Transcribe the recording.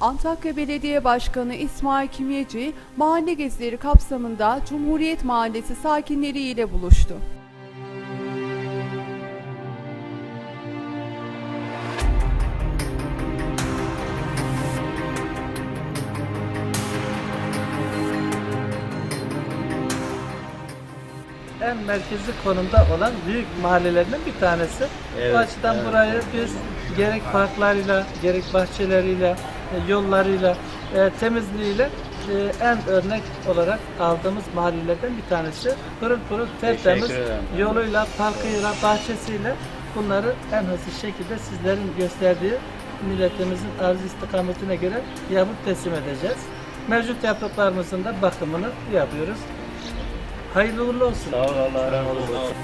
Antakya Belediye Başkanı İsmail Kimyeci, mahalle gezileri kapsamında Cumhuriyet Mahallesi sakinleriyle buluştu. en merkezi konumda olan büyük mahallelerden bir tanesi. Evet, Bu açıdan evet. burayı biz gerek parklarıyla, gerek bahçeleriyle, yollarıyla, e, temizliğiyle e, en örnek olarak aldığımız mahallelerden bir tanesi. Pırıl pırıl tertemiz yoluyla, parkıyla, bahçesiyle bunları en hızlı şekilde sizlerin gösterdiği milletimizin arz istikametine göre yapıp teslim edeceğiz. Mevcut yaptıklarımızın da bakımını yapıyoruz. Hayırlı uğurlu olsun. Sağ ol Allah razı olsun.